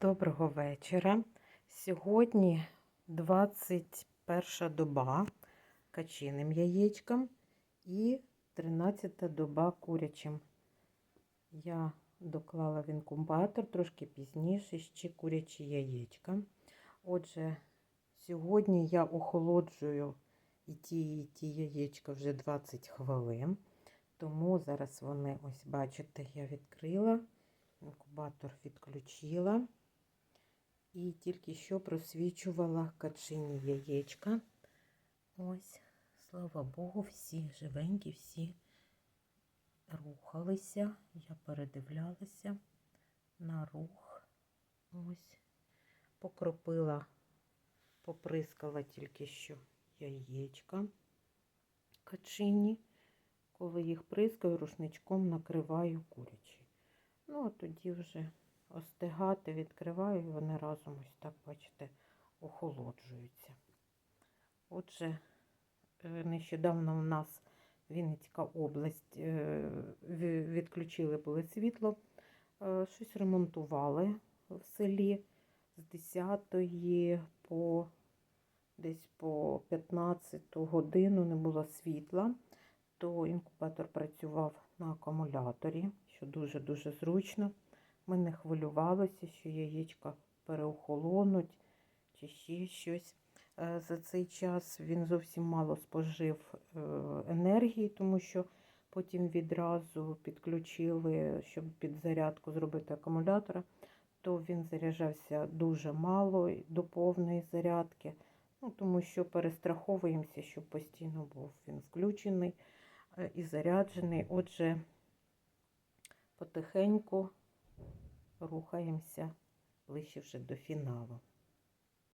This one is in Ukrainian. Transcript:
Доброго вечора. Сьогодні 21 доба качиним яєчкам і 13 доба курячим. Я доклала в інкубатор трошки пізніше ще курячі яєчка. Отже, сьогодні я охолоджую і ті, і ті яєчка вже 20 хвилин. Тому зараз вони, ось бачите, я відкрила, інкубатор відключила. І тільки що просвічувала качині яєчка. Ось, слава Богу, всі живенькі, всі рухалися. Я передивлялася на рух. Ось, покропила, поприскала тільки що яєчка качині. Коли їх прискаю, рушничком накриваю курячі. Ну, а тоді вже остигати, відкриваю, і вони разом ось так, бачите, охолоджуються. Отже, е, нещодавно у нас Вінницька область е, відключили були світло, е, щось ремонтували в селі з 10 по десь по 15 годину не було світла, то інкубатор працював на акумуляторі, що дуже-дуже зручно. Ми не хвилювалися, що яєчка переохолонуть чи ще щось. Е, за цей час він зовсім мало спожив е, енергії, тому що потім відразу підключили, щоб під зарядку зробити акумулятора, то він заряджався дуже мало до повної зарядки, ну, тому що перестраховуємося, щоб постійно був він включений е, і заряджений. Отже, потихеньку рухаємося ближче до фіналу.